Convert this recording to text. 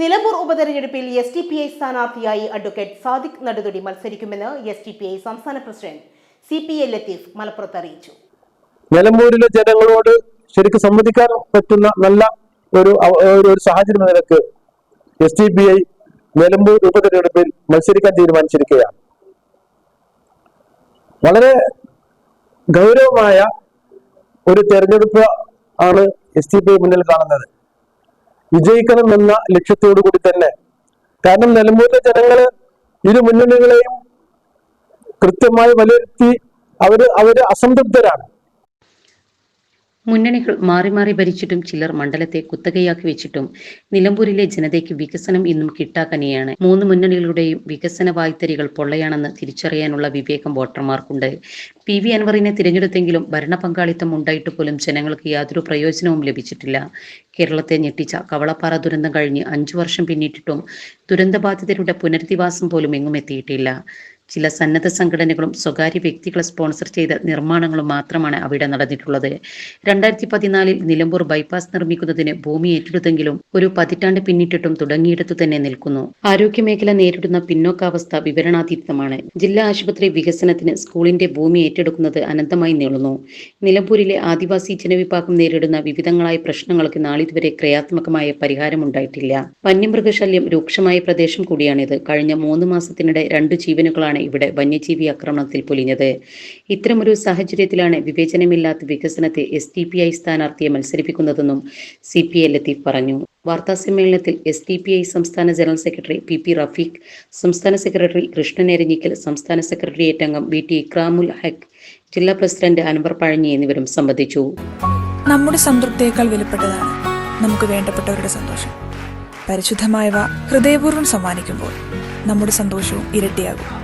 നിലമ്പൂർ ഉപതെരഞ്ഞെടുപ്പിൽ S D P I സ്ഥാനാർത്ഥിയായി advocate Sadiq നടുതുടി മത്സരിക്കുമെന്ന് എസ് ടി പി ഐ സംസ്ഥാന president C P A Latheef മലപ്പുറത്ത് അറിയിച്ചു. നിലമ്പൂരിലെ ജനങ്ങളോട് ശരിക്കും സംവദിക്കാൻ പറ്റുന്ന നല്ല ഒരു ഒരു സാഹചര്യം നിലയ്ക്ക് S D P I Nilambur ഉപതെരഞ്ഞെടുപ്പിൽ മത്സരിക്കാൻ തീരുമാനിച്ചിരിക്കുകയാണ്. വളരെ ഗൗരവമായ ഒരു തെരഞ്ഞെടുപ്പ് ആണ് എസ് ടി പി മുന്നിൽ കാണുന്നത്. വിജയിക്കണം എന്ന ലക്ഷ്യത്തോടു കൂടി തന്നെ. കാരണം നിലമ്പൂരിലെ ജനങ്ങൾ ഇരു മുന്നണികളെയും കൃത്യമായി വിലയിരുത്തി അവർ അവർ അസംതൃപ്തരാണ്. മുന്നണികൾ മാറി മാറി ഭരിച്ചിട്ടും ചിലർ മണ്ഡലത്തെ കുത്തകയാക്കി വെച്ചിട്ടും നിലമ്പൂരിലെ ജനതയ്ക്ക് വികസനം ഇന്നും കിട്ടാക്കനിയാണ്. മൂന്ന് മുന്നണികളുടെയും വികസന വായ്ത്തരികൾ പൊള്ളയാണെന്ന് തിരിച്ചറിയാനുള്ള വിവേകം വോട്ടർമാർക്കുണ്ട്. പി വി അൻവറിനെ തിരഞ്ഞെടുത്തെങ്കിലും ഭരണ പങ്കാളിത്തം ഉണ്ടായിട്ട് പോലും ജനങ്ങൾക്ക് യാതൊരു പ്രയോജനവും ലഭിച്ചിട്ടില്ല. കേരളത്തെ ഞെട്ടിച്ച കവളപ്പാറ ദുരന്തം കഴിഞ്ഞ് അഞ്ചു വർഷം പിന്നിട്ടിട്ടും ദുരന്തബാധിതരുടെ പുനരധിവാസം പോലും എങ്ങും എത്തിയിട്ടില്ല. ചില സന്നദ്ധ സംഘടനകളും സ്വകാര്യ വ്യക്തികളെ സ്പോൺസർ ചെയ്ത നിർമ്മാണങ്ങളും മാത്രമാണ് അവിടെ നടന്നിട്ടുള്ളത്. രണ്ടായിരത്തി പതിനാലിൽ നിലമ്പൂർ ബൈപ്പാസ് നിർമ്മിക്കുന്നതിന് ഭൂമി ഏറ്റെടുത്തെങ്കിലും ഒരു പതിറ്റാണ്ട് പിന്നിട്ടിട്ടും തുടങ്ങിയിടത്തു തന്നെ നിൽക്കുന്നു. ആരോഗ്യമേഖല നേരിടുന്ന പിന്നോക്കാവസ്ഥ വിവരണാതീതമാണ്. ജില്ലാ ആശുപത്രി വികസനത്തിന് സ്കൂളിന്റെ ഭൂമി ഏറ്റെടുക്കുന്നത് അനന്തമായി നീളുന്നു. നിലമ്പൂരിലെ ആദിവാസി ജനവിഭാഗം നേരിടുന്ന വിവിധങ്ങളായ പ്രശ്നങ്ങൾക്ക് നാളിതുവരെ ക്രിയാത്മകമായ പരിഹാരമുണ്ടായിട്ടില്ല. വന്യമൃഗശല്യം രൂക്ഷമായ പ്രദേശം കൂടിയാണിത്. കഴിഞ്ഞ മൂന്ന് മാസത്തിനിടെ രണ്ടു ജീവനുകളാണ് ഇവിടെ വന്യജീവി ആക്രമണത്തിൽ പൊലിഞ്ഞത്? ഇത്തരമൊരു സാഹചര്യത്തിലാണ് വിവേചനമില്ലാത്ത വികസനത്തെ എസ് ഡി പി ഐ സ്ഥാനാർത്ഥിയെ മത്സരിപ്പിക്കുന്നതെന്നും സി പി എ ലത്തീഫ് പറഞ്ഞു. വാർത്താ സമ്മേളനത്തിൽ എസ് ഡി പി ഐ സംസ്ഥാന general secretary P P Rafeeq സംസ്ഥാന സെക്രട്ടറി കൃഷ്ണൻ എരഞ്ഞിക്കൽ സംസ്ഥാന സെക്രട്ടേറിയറ്റ് അംഗം വി ടി ഇക്രാമുൽ ഹക്ക് ജില്ലാ പ്രസിഡന്റ് അൻവർ പഴഞ്ഞി എന്നിവരും സംബന്ധിച്ചു. നമ്മുടെ സംതൃപ്തിയേക്കാൾ വിലപ്പെട്ടതാണ് നമുക്ക് വേണ്ടപ്പെട്ടവരുടെ സന്തോഷം. പരിശുദ്ധമായവ ഹൃദയപൂർവം സമ്മാനിക്കുമ്പോൾ നമ്മുടെ സന്തോഷവും ഇരട്ടിയാകും.